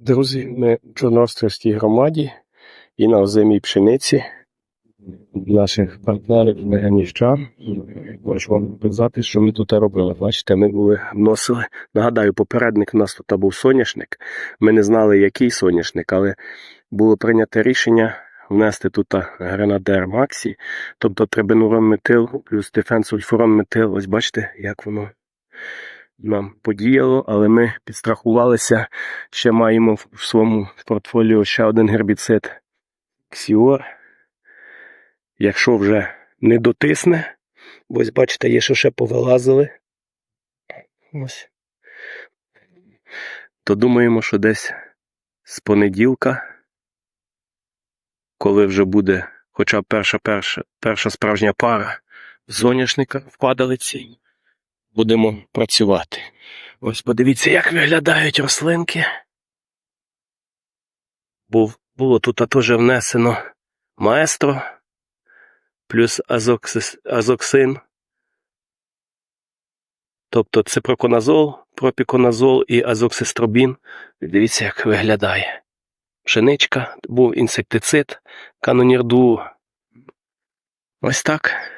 Друзі, ми в Чорноострівській громаді і на озимій пшениці наших партнерів Меганіщан. Хочу вам показати, що ми тут робили. Бачите, ми були вносили. Нагадаю, попередник у нас тут був соняшник. Ми не знали, який соняшник, але було прийнято рішення внести тут гренадер Максі, тобто трибенурон метил плюс дефенсульфурон метил. Ось бачите, як воно нам подіяло, але ми підстрахувалися. Ще маємо в в своєму портфоліо ще один гербіцид Ксіор. Якщо вже не дотисне, ось бачите, є що ще повилазили. Ось. То думаємо, що десь з понеділка, коли вже буде хоча б перша, перша, перша справжня пара соняшника в падалиці, будемо працювати. Ось подивіться, як виглядають рослинки. Був, було тут теж внесено маестро плюс азоксис, азоксин. Тобто ципроконазол, пропіконазол і азоксистробін. Дивіться, як виглядає. Пшеничка, був інсектицид, канонірду. Ось так.